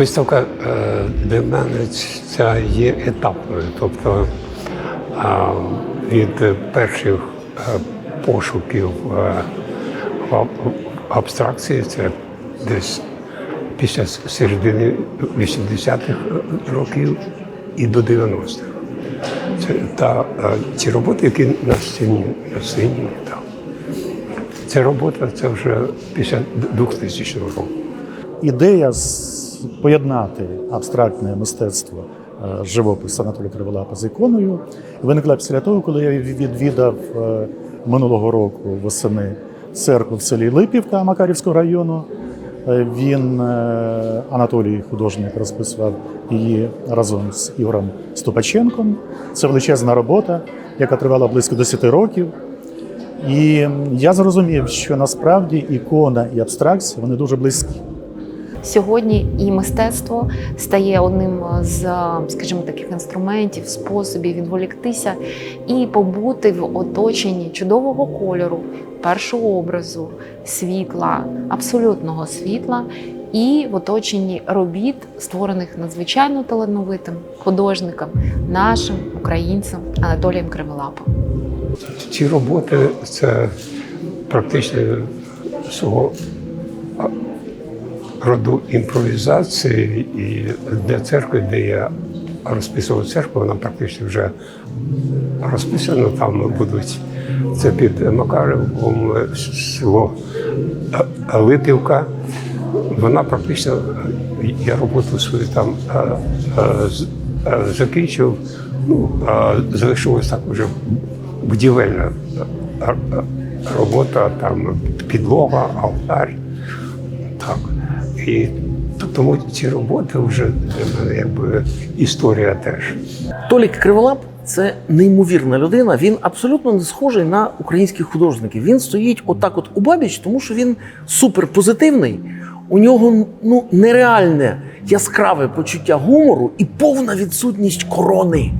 Виставка е, для мене ця є етапною. Тобто від перших е, пошуків е, абстракції, це десь після середини 80-х років і до 90-х. Це та, ті роботи, які на сцені, на сцені там. Ця робота це вже після 2000 року. Ідея з- поєднати абстрактне мистецтво е, живопис Анатолія Криволапа з іконою виникла після того, коли я відвідав е, минулого року восени церкву в селі Липівка Макарівського району. Е, Він Анатолій художник розписував її разом з Ігорем Ступаченком. Це величезна робота, яка тривала близько 10 років. І я зрозумів, що насправді ікона і абстракція вони дуже близькі. Сьогодні і мистецтво стає одним з, скажімо, таких інструментів, способів відволіктися і побути в оточенні чудового кольору, першого образу, світла, абсолютного світла, і в оточенні робіт, створених надзвичайно талановитим художником, нашим українцем Анатолієм Криволапом. Ці роботи це практично свого роду імпровізації і для церкви, де я розписував церкву, вона практично вже розписана. Там будуть це під Макаревом село Липівка. Вона практично я роботу свою там е, е, е, закінчив. Ну, залишилась так вже будівельна робота, там підлога, алтарь. І тому ці роботи вже якби історія теж. Толік Криволап це неймовірна людина. Він абсолютно не схожий на українських художників. Він стоїть отак, от у бабіч, тому що він суперпозитивний. У нього ну нереальне яскраве почуття гумору і повна відсутність корони.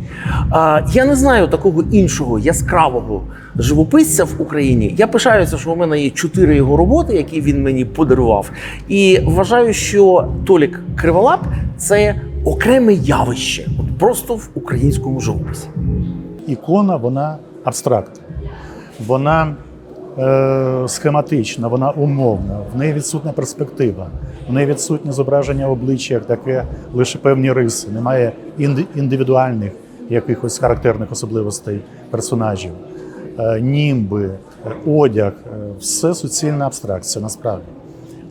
А, я не знаю такого іншого яскравого живописця в Україні. Я пишаюся, що у мене є чотири його роботи, які він мені подарував. І вважаю, що Толік Криволап це окреме явище, от просто в українському живописі. ікона вона абстрактна, вона схематична, вона умовна, в неї відсутня перспектива, в неї відсутнє зображення обличчя, як таке лише певні риси, немає індивідуальних якихось характерних особливостей персонажів, е, німби, е, одяг е, все суцільна абстракція насправді.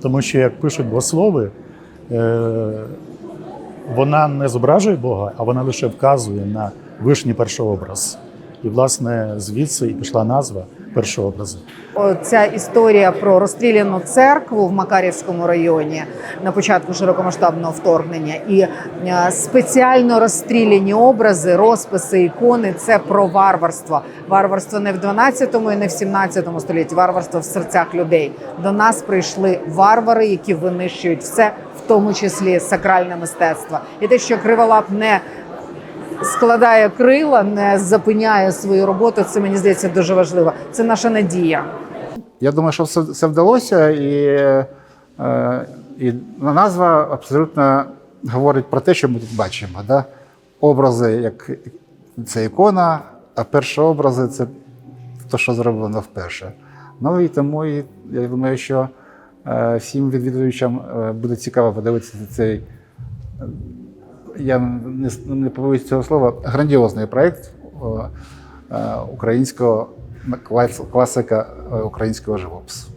Тому що, як пишуть богослови, е, вона не зображує Бога, а вона лише вказує на вишній першообраз. І, власне, звідси і пішла назва першообразу. Ця історія про розстріляну церкву в Макарівському районі на початку широкомасштабного вторгнення і е, спеціально розстріляні образи, розписи, ікони це про варварство. Варварство не в 12-му і не в 17-му столітті, варварство в серцях людей. До нас прийшли варвари, які винищують все, в тому числі сакральне мистецтво. І те, що криволап не складає крила, не зупиняє свою роботу. Це мені здається дуже важливо. Це наша надія. Я думаю, що все, все вдалося, і, е, і назва абсолютно говорить про те, що ми тут бачимо. Да? Образи, як це ікона, а перші образи це те, що зроблено вперше. Ну і тому я думаю, що е, всім відвідувачам е, буде цікаво подивитися цей. Я не, не побоюсь цього слова, грандіозний проєкт е, українського клас- класика е, українського живопису.